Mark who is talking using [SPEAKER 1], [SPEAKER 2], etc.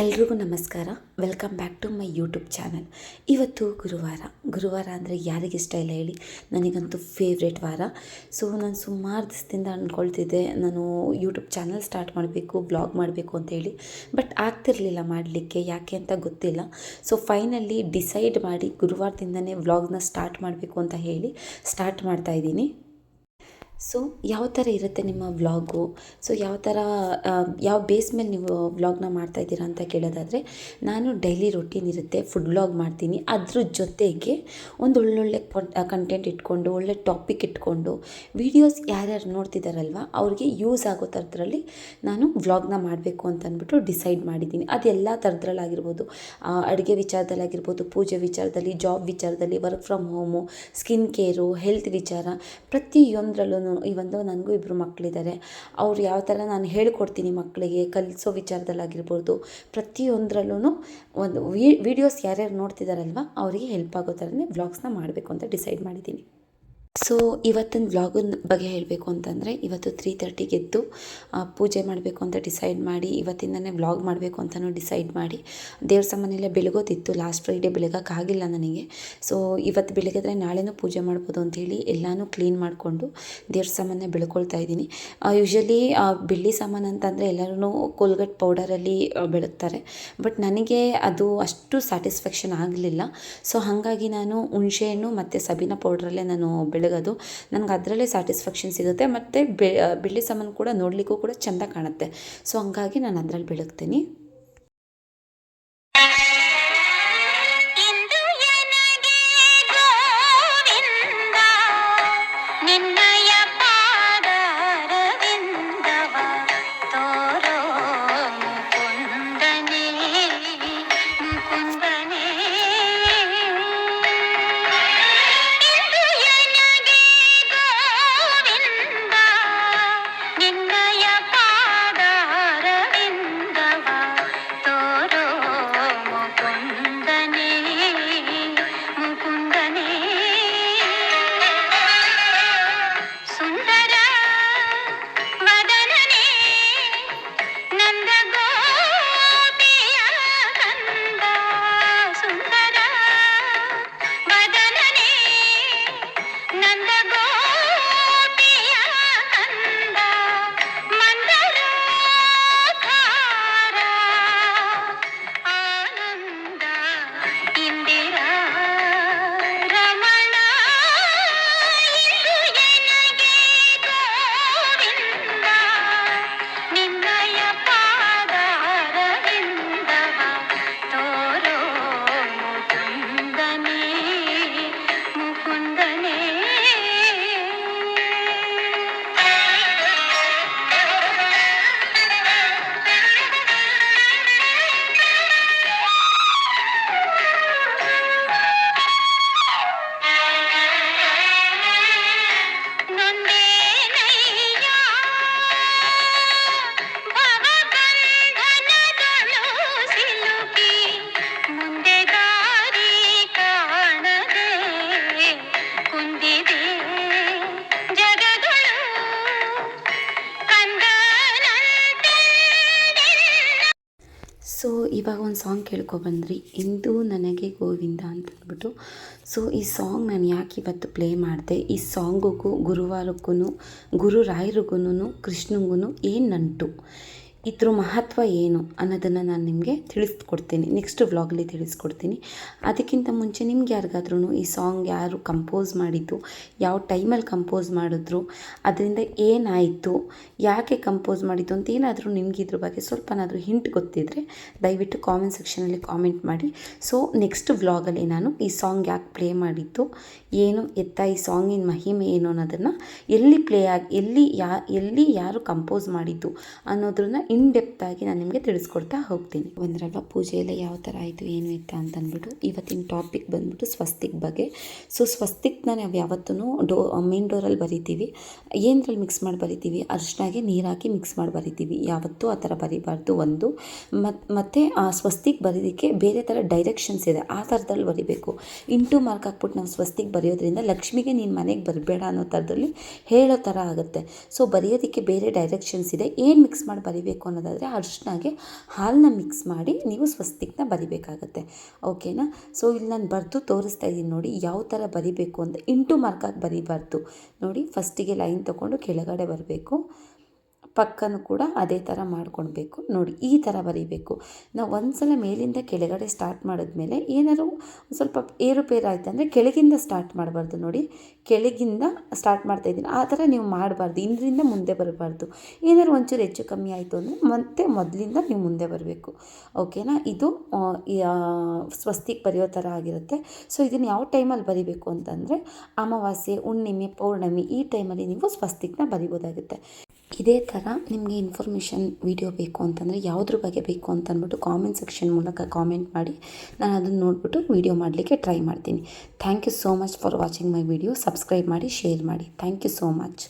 [SPEAKER 1] ಎಲ್ರಿಗೂ ನಮಸ್ಕಾರ. Welcome back to my YouTube channel ಇವತ್ತು ಗುರುವಾರ. ಗುರುವಾರ ಅಂದರೆ ಯಾರಿಗಿಷ್ಟ ಇಲ್ಲ ಹೇಳಿ. ನನಗಂತೂ ಫೇವ್ರೇಟ್ ವಾರ. ಸೊ ನಾನು ಸುಮಾರು ದಿವಸದಿಂದ ಅಂದ್ಕೊಳ್ತಿದ್ದೆ ನಾನು ಯೂಟ್ಯೂಬ್ ಚಾನಲ್ ಸ್ಟಾರ್ಟ್ ಮಾಡಬೇಕು ಬ್ಲಾಗ್ ಮಾಡಬೇಕು ಅಂತ ಹೇಳಿ. ಬಟ್ ಆಗ್ತಿರಲಿಲ್ಲ ಮಾಡಲಿಕ್ಕೆ. ಯಾಕೆ ಅಂತ ಗೊತ್ತಿಲ್ಲ. ಸೊ ಫೈನಲಿ ಡಿಸೈಡ್ ಮಾಡಿ ಗುರುವಾರದಿಂದನೇ ವ್ಲಾಗ್ನ ಸ್ಟಾರ್ಟ್ ಮಾಡಬೇಕು ಅಂತ ಹೇಳಿ ಸ್ಟಾರ್ಟ್ ಮಾಡ್ತಾ ಇದ್ದೀನಿ. ಸೊ ಯಾವ ಥರ ಇರುತ್ತೆ ನಿಮ್ಮ ವ್ಲಾಗು? ಸೊ ಯಾವ ಥರ ಯಾವ ಬೇಸ್ ಮೇಲೆ ನೀವು ವ್ಲಾಗ್ನ ಮಾಡ್ತಾ ಇದ್ದೀರಾ ಅಂತ ಕೇಳೋದಾದರೆ, ನಾನು ಡೈಲಿ ರೊಟೀನ್ ಇರುತ್ತೆ, ಫುಡ್ ವ್ಲಾಗ್ ಮಾಡ್ತೀನಿ. ಅದ್ರ ಜೊತೆಗೆ ಒಂದು ಒಳ್ಳೊಳ್ಳೆ ಕಂಟೆಂಟ್ ಇಟ್ಕೊಂಡು, ಒಳ್ಳೆ ಟಾಪಿಕ್ ಇಟ್ಕೊಂಡು ವೀಡಿಯೋಸ್ ಯಾರ್ಯಾರು ನೋಡ್ತಿದ್ದಾರಲ್ವ ಅವ್ರಿಗೆ ಯೂಸ್ ಆಗೋ ಥರದ್ರಲ್ಲಿ ನಾನು ವ್ಲಾಗ್ನ ಮಾಡಬೇಕು ಅಂತ ಅಂದ್ಬಿಟ್ಟು ಡಿಸೈಡ್ ಮಾಡಿದ್ದೀನಿ. ಅದು ಎಲ್ಲ ಥರದ್ರಲ್ಲಾಗಿರ್ಬೋದು ಅಡುಗೆ ವಿಚಾರದಲ್ಲಾಗಿರ್ಬೋದು, ಪೂಜೆ ವಿಚಾರದಲ್ಲಿ ಜಾಬ್ ವಿಚಾರದಲ್ಲಿ work from home skin care health ವಿಚಾರ, ಪ್ರತಿಯೊಂದರಲ್ಲೂ ಈ ಒಂದು ನನಗೂ ಇಬ್ಬರು ಮಕ್ಕಳಿದ್ದಾರೆ. ಅವ್ರು ಯಾವ ಥರ ನಾನು ಹೇಳ್ಕೊಡ್ತೀನಿ ಮಕ್ಕಳಿಗೆ, ಕಲಿಸೋ ವಿಚಾರದಲ್ಲಾಗಿರ್ಬೋದು ಪ್ರತಿಯೊಂದರಲ್ಲೂ ಒಂದು ವೀಡಿಯೋಸ್ ಯಾರ್ಯಾರು ನೋಡ್ತಿದ್ದಾರಲ್ವ ಅವರಿಗೆ ಹೆಲ್ಪ್ ಆಗೋ ಥರನೇ ಬ್ಲಾಗ್ಸ್ನ ಮಾಡಬೇಕು ಅಂತ ಡಿಸೈಡ್ ಮಾಡಿದ್ದೀನಿ. ಸೊ ಇವತ್ತಿನ ವ್ಲಾಗನ್ ಬಗ್ಗೆ ಹೇಳಬೇಕು ಅಂತಂದರೆ, ಇವತ್ತು ತ್ರೀ ತರ್ಟಿಗೆ ಎದ್ದು ಪೂಜೆ ಮಾಡಬೇಕು ಅಂತ ಡಿಸೈಡ್ ಮಾಡಿ, ಇವತ್ತಿಂದನೇ ವ್ಲಾಗ್ ಮಾಡಬೇಕು ಅಂತಲೂ ಡಿಸೈಡ್ ಮಾಡಿ ದೇವ್ರ ಸಾಮಾನೆಲ್ಲ ಬೆಳಗೋದಿತ್ತು ಲಾಸ್ಟ್ ಫ್ರೈಡೇ ಬೆಳಗೋಕ್ಕಾಗಿಲ್ಲ ನನಗೆ. ಸೊ ಇವತ್ತು ಬೆಳಗಿದ್ರೆ ನಾಳೆನೂ ಪೂಜೆ ಮಾಡ್ಬೋದು ಅಂಥೇಳಿ ಎಲ್ಲನೂ ಕ್ಲೀನ್ ಮಾಡಿಕೊಂಡು ದೇವ್ರ ಸಾಮಾನೆ ಬೆಳ್ಕೊಳ್ತಾ ಇದ್ದೀನಿ. ಯೂಶ್ವಲಿ ಬೆಳ್ಳಿ ಸಾಮಾನು ಅಂತಂದರೆ ಎಲ್ಲರೂ ಕೋಲ್ಗಟ್ ಪೌಡರಲ್ಲಿ ಬೆಳಗ್ತಾರೆ. ಬಟ್ ನನಗೆ ಅದು ಅಷ್ಟು ಸ್ಯಾಟಿಸ್ಫ್ಯಾಕ್ಷನ್ ಆಗಲಿಲ್ಲ. ಸೊ ಹಾಗಾಗಿ ನಾನು ಹುಣಸೆಹಣ್ಣು ಮತ್ತು ಸಬೀನ ಪೌಡ್ರಲ್ಲೇ ನಾನು ಬೆಳಗೋದು ನನಗೆ ಅದರಲ್ಲೇ ಸ್ಯಾಟಿಸ್ಫ್ಯಾಕ್ಷನ್ ಸಿಗುತ್ತೆ. ಮತ್ತು ಬೆ ಬೆಳ್ಳಿ ಸಾಮಾನು ಕೂಡ ನೋಡಲಿಕ್ಕೂ ಕೂಡ ಚೆಂದ ಕಾಣುತ್ತೆ. ಸೊ ಹಂಗಾಗಿ ನಾನು ಅದರಲ್ಲಿ ಬೆಳಗ್ತೀನಿ. ಸೊ ಇವಾಗ ಒಂದು ಸಾಂಗ್ ಕೇಳ್ಕೊಬಂದ್ರಿ ಇಂದು ನನಗೆ ಗೋವಿಂದ ಅಂತ ಅಂದ್ಬಿಟ್ಟು. ಸೊ ಈ ಸಾಂಗ್ ನಾನು ಯಾಕೆ ಇವತ್ತು ಪ್ಲೇ ಮಾಡಿದೆ? ಈ ಸಾಂಗಿಗೂ ಗುರುವಾರಕ್ಕೂ ಗುರು ರಾಯರಿಗೂ ಕೃಷ್ಣಂಗೂ ಏನು ನಂಟು? ಇದ್ರ ಮಹತ್ವ ಏನು ಅನ್ನೋದನ್ನು ನಾನು ನಿಮಗೆ ತಿಳಿಸ್ಕೊಡ್ತೀನಿ. ನೆಕ್ಸ್ಟ್ ವ್ಲಾಗಲ್ಲಿ ತಿಳಿಸ್ಕೊಡ್ತೀನಿ. ಅದಕ್ಕಿಂತ ಮುಂಚೆ ನಿಮ್ಗೆ ಯಾರಿಗಾದ್ರೂ ಈ ಸಾಂಗ್ ಯಾರು ಕಂಪೋಸ್ ಮಾಡಿದ್ದು, ಯಾವ ಟೈಮಲ್ಲಿ ಕಂಪೋಸ್ ಮಾಡಿದ್ರು, ಅದರಿಂದ ಏನಾಯಿತು, ಯಾಕೆ ಕಂಪೋಸ್ ಮಾಡಿದ್ದು ಅಂತ ಏನಾದರೂ ನಿಮ್ಗೆ ಇದ್ರ ಬಗ್ಗೆ ಸ್ವಲ್ಪನಾದರೂ ಹಿಂಟ್ ಗೊತ್ತಿದ್ದರೆ ದಯವಿಟ್ಟು ಕಾಮೆಂಟ್ ಸೆಕ್ಷನಲ್ಲಿ ಕಾಮೆಂಟ್ ಮಾಡಿ. ಸೊ ನೆಕ್ಸ್ಟ್ ವ್ಲಾಗಲ್ಲಿ ನಾನು ಈ ಸಾಂಗ್ ಯಾಕೆ ಪ್ಲೇ ಮಾಡಿದ್ದು, ಏನು ಎತ್ತ ಈ ಸಾಂಗಿನ ಮಹಿಮೆ ಏನು ಅನ್ನೋದನ್ನು ಎಲ್ಲಿ ಪ್ಲೇ ಆಗಿ, ಎಲ್ಲಿ ಯಾ, ಎಲ್ಲಿ ಯಾರು ಕಂಪೋಸ್ ಮಾಡಿದ್ದು ಅನ್ನೋದನ್ನ ಇನ್ ಡೆಪ್ತಾಗಿ ನಾನು ನಿಮಗೆ ತಿಳಿಸ್ಕೊಡ್ತಾ ಹೋಗ್ತೀನಿ. ಒಂದ್ರಲ್ವ ಪೂಜೆ ಎಲ್ಲ ಯಾವ ಥರ ಆಯಿತು, ಏನು ಇತ್ತ ಅಂತ ಅಂದ್ಬಿಟ್ಟು ಇವತ್ತಿನ ಟಾಪಿಕ್ ಬಂದ್ಬಿಟ್ಟು ಸ್ವಸ್ತಿಕ್ ಬಗ್ಗೆ. ಸೊ ಸ್ವಸ್ತಿಕ್ನ ನಾವು ಯಾವತ್ತೂ ಡೋ ಮೇನ್ ಡೋರಲ್ಲಿ ಬರಿತೀವಿ. ಏನರಲ್ಲಿ ಮಿಕ್ಸ್ ಮಾಡಿ ಬರಿತೀವಿ? ಅರ್ಶನಾಗೆ ನೀರು ಹಾಕಿ ಮಿಕ್ಸ್ ಮಾಡಿ ಬರಿತೀವಿ. ಯಾವತ್ತೂ ಆ ಥರ ಬರಿಬಾರ್ದು ಒಂದು. ಮತ್ತು ಮತ್ತು ಆ ಸ್ವಸ್ತಿಕ್ ಬರೀದಕ್ಕೆ ಬೇರೆ ಥರ ಡೈರೆಕ್ಷನ್ಸ್ ಇದೆ. ಆ ಥರದಲ್ಲಿ ಬರಿಬೇಕು. ಇಂಟು ಮಾರ್ಕ್ ಹಾಕ್ಬಿಟ್ಟು ನಾವು ಸ್ವಸ್ತಿಗೆ ಬರೆಯೋದ್ರಿಂದ ಲಕ್ಷ್ಮಿಗೆ ನೀನು ಮನೆಗೆ ಬರಬೇಡ ಅನ್ನೋ ಥರದಲ್ಲಿ ಹೇಳೋ ಥರ ಆಗುತ್ತೆ. ಸೊ ಬರೆಯೋದಕ್ಕೆ ಬೇರೆ ಡೈರೆಕ್ಷನ್ಸ್ ಇದೆ. ಏನು ಮಿಕ್ಸ್ ಮಾಡಿ ಬರಿಬೇಕು? ಅನ್ನೋದಾದರೆ ಅರಿಶಿನಾಗೆ ಹಾಲನ್ನ ಮಿಕ್ಸ್ ಮಾಡಿ ನೀವು ಸ್ವಸ್ತಿಕ್ನ ಬರಿಬೇಕಾಗತ್ತೆ. ಓಕೆನಾ ಸೊ ಇಲ್ಲಿ ನಾನು ಬರೆದು ತೋರಿಸ್ತಾ ಇದ್ದೀನಿ ನೋಡಿ ಯಾವ ಥರ ಬರಿಬೇಕು ಅಂತ. ಇಂಟು ಮಾರ್ಕಾಗಿ ಬರಿಬಾರ್ದು. ನೋಡಿ ಫಸ್ಟಿಗೆ ಲೈನ್ ತೊಗೊಂಡು ಕೆಳಗಡೆ ಬರಬೇಕು. ಪಕ್ಕನೂ ಕೂಡ ಅದೇ ಥರ ಮಾಡ್ಕೊಳ್ಬೇಕು. ನೋಡಿ, ಈ ಥರ ಬರೀಬೇಕು. ನಾವು ಒಂದ್ಸಲ ಮೇಲಿಂದ ಕೆಳಗಡೆ ಸ್ಟಾರ್ಟ್ ಮಾಡಿದ್ಮೇಲೆ ಏನಾದ್ರು ಒಂದ್ ಸ್ವಲ್ಪ ಏರುಪೇರು ಆಯ್ತು ಅಂದರೆ ಕೆಳಗಿಂದ ಸ್ಟಾರ್ಟ್ ಮಾಡಬಾರ್ದು ನೋಡಿ. ಕೆಳಗಿಂದ ಸ್ಟಾರ್ಟ್ ಮಾಡ್ತಾ ಇದ್ದೀನಿ. ಆ ಥರ ನೀವು ಮಾಡಬಾರ್ದು. ಇಂದ್ರಿಂದ ಮುಂದೆ ಬರಬಾರ್ದು. ಏನಾದ್ರು ಒಂಚೂರು ಹೆಚ್ಚು ಕಮ್ಮಿ ಆಯಿತು ಅಂದರೆ ಮತ್ತೆ ಮೊದಲಿಂದ ನೀವು ಮುಂದೆ ಬರಬೇಕು. ಓಕೆನಾ ಇದು ಸ್ವಸ್ತಿಗೆ ಬರೆಯೋ ಥರ ಆಗಿರುತ್ತೆ. ಸೊ ಇದನ್ನು ಯಾವ ಟೈಮಲ್ಲಿ ಬರಿಬೇಕು ಅಂತಂದರೆ ಅಮಾವಾಸ್ಯೆ, ಹುಣ್ಣಿಮೆ, ಪೌರ್ಣಮಿ ಈ ಟೈಮಲ್ಲಿ ನೀವು ಸ್ವಸ್ತಿಕ್ನ ಬರಿಬೋದಾಗುತ್ತೆ. ಇದೇ ಥರ ನಿಮಗೆ ಇನ್ಫಾರ್ಮೇಷನ್ ವಿಡಿಯೋ ಬೇಕು ಅಂತಂದರೆ ಯಾವುದ್ರ ಬಗ್ಗೆ ಬೇಕು ಅಂತ ಅಂದ್ಬಿಟ್ಟು ಕಾಮೆಂಟ್ ಸೆಕ್ಷನ್ ಮೂಲಕ ಕಾಮೆಂಟ್ ಮಾಡಿ, ನಾನು ಅದನ್ನು ನೋಡಿಬಿಟ್ಟು ವಿಡಿಯೋ ಮಾಡಲಿಕ್ಕೆ ಟ್ರೈ ಮಾಡ್ತೀನಿ. Thank you so much for watching my video subscribe ಮಾಡಿ ಶೇರ್ ಮಾಡಿ. Thank you so much